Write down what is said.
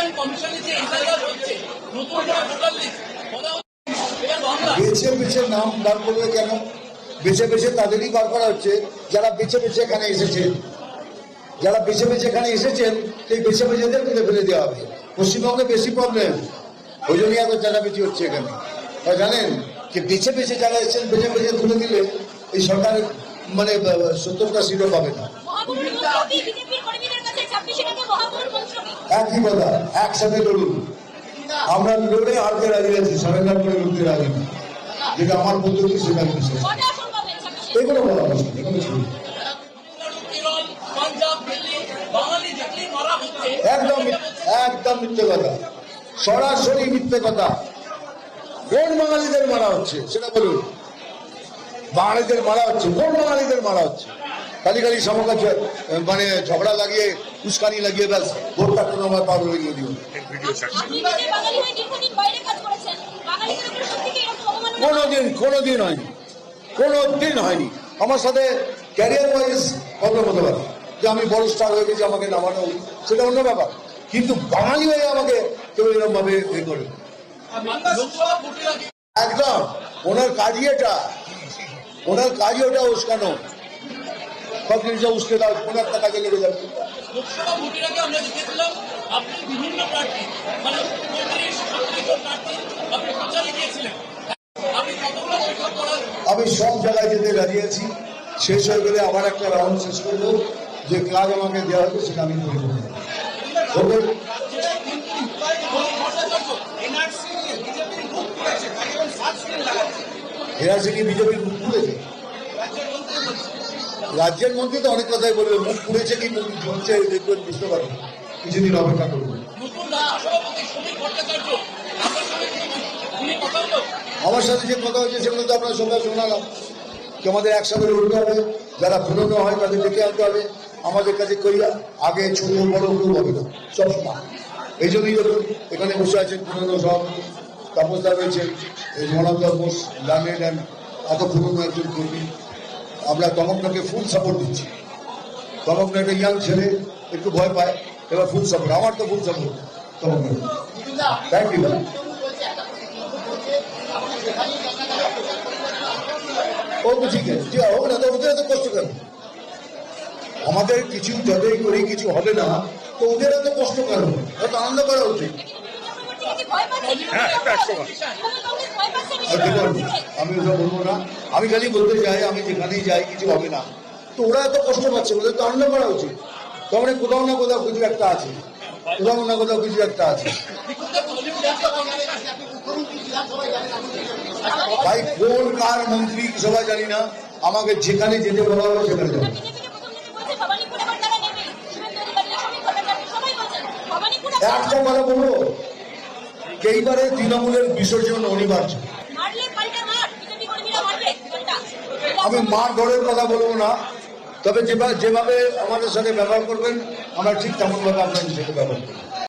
Election কমিশনে যে interview হচ্ছে নতুন করে ভোটার লিস্ট বলা হচ্ছে এটা বাংলা। বেছে বেছে নাম বার করবে কেন? বেছে বেছে তাদেরই বার করা হচ্ছে যারা বেছে বেছে এখানে এসেছেন। যারা বেছে বেছে এখানে এসেছেন সেই বেছে বেছেদের তুলে ফেলে দেওয়া হবে। পশ্চিমবঙ্গে বেশি প্রবলেম ওই জন্যই এত চাঁদাবেচি হচ্ছে এখানে। তা জানেন যে বেছে বেছে যারা এসেছেন বেছে বেছে তুলে দিলে এই সরকার মানে সত্তরটা সিটও পাবে না। একই কথা একসাথে লড়ুন। আমরা লড়ে হারতে রাজি আছি? সারেন্ডার করে লড়তে রাজি না। যেটা আমার পদ্ধতি সেটা এগুলো বলা একদম মিথ্যে কথা। সরাসরি মিথ্যে কথা। কোন বাঙালিদের মারা হচ্ছে সেটা বলুন। বাঙালিদের মারা হচ্ছে কোন বাঙালিদের মারা হচ্ছে? খালি খালি সমকাজ মানে ঝগড়া লাগিয়ে উস্কানি লাগিয়ে ব্যাস ভোটটা কোনো আমার পার হয়ে গিয়ে দিও আপনি নিজে বাঙালি হয়ে দীর্ঘদিন বাইরে কাজ করেছেন? বাঙালিদের উপর সত্যি কি এরকম অবমাননা কোনো দিন কোনো দিন হয়নি। কোনো দিন হয়নি। আমার সাথে ক্যারিয়ার ওয়াইজ প্রবলেম হতে পারে। যে আমি বড় স্টার হয়ে গেছি আমাকে নামানো সেটা অন্য ব্যাপার। কিন্তু বাঙালি হয়ে আমাকে কেউ এরকম ভাবে এ করে। একদম। ওনার কাজই এটা। ওনার কাজই ওটা উস্কানো। সব জিনিস উস্কে দাও ওনার টাকাকে লেগে যাবে? মানে আমি সব জায়গায় যেতে রাজি আছি শেষ হয়ে গেলে আবার একটা রাউন্ড শেষ করব। যে কাজ আমাকে দেওয়া হবে সেটা আমি করে দেবো এরা সে কি বিজেপির মুখ খুলেছে রাজ্যের মন্ত্রী তো অনেক কথাই বলবে, মুখ খুলেছে কি মুখ ঝুলছে দেখবেন, বুঝতে পারবেন। কিছুদিন অপেক্ষা করব নতুন রাজ্য সভাপতি সমীর ভট্টাচার্য আপনার সঙ্গে উনি কথা হলো আমার সাথে যে কথা হয়েছে, সেগুলো তো আপনার সবাই শোনালাম। যে আমাদের একসাথে লড়তে হবে, যারা পুরনো হয় তাদের ডেকে আনতে হবে। আমাদের কাছে কই, আগে ছোট বড় কেউ হবে না, সব সময় এই জন্যই দেখুন এখানে বসে আছেন পুরনো সব। তাপসদা রয়েছেন, এই বোস লামেড অ্যান্ড এত পুরনো একজন কর্মী। আমরা তমকনাকে ফুল সাপোর্ট দিচ্ছি। তমকনা একটা ইয়াং ছেলে, একটু ভয় পায়, এবার ফুল সাপোর্ট আমার তো ফুল সাপোর্ট তমকনা থ্যাংক ইউ ও তো ঠিক আছে। হোক না তো, ওদের এত কষ্ট কেন? আমাদের কিছু যতই করি কিছু হবে না, তো ওদের এত কষ্ট কেন? এত আনন্দ করা উচিত চক্রবর্তী কি ভয় পাচ্ছেন হ্যাঁ, একশো দেখুন আমি ওসব বলব না। আমি খালি বলতে চাই আমি যেখানেই যাই কিছু হবে না। তো ওরা এত কষ্ট পাচ্ছে ওদের তো আনন্দ করা উচিত। তার মানে কোথাও না কোথাও কিছু একটা আছে। কোথাও না কোথাও কিছু একটা আছে। ভাই কোন কার মন্ত্রী সবাই জানি না। আমাকে যেখানে যেতে বলা হবে সেখানে যাব। একটা কথা বলব? এইবারে তৃণমূলের বিসর্জন অনিবার্য। আমি মার ঘরের কথা বলব না তবে যেভাবে যেভাবে আমাদের সাথে ব্যবহার করবেন আমরা ঠিক তেমনভাবে আপনার সাথে ব্যবহার করব।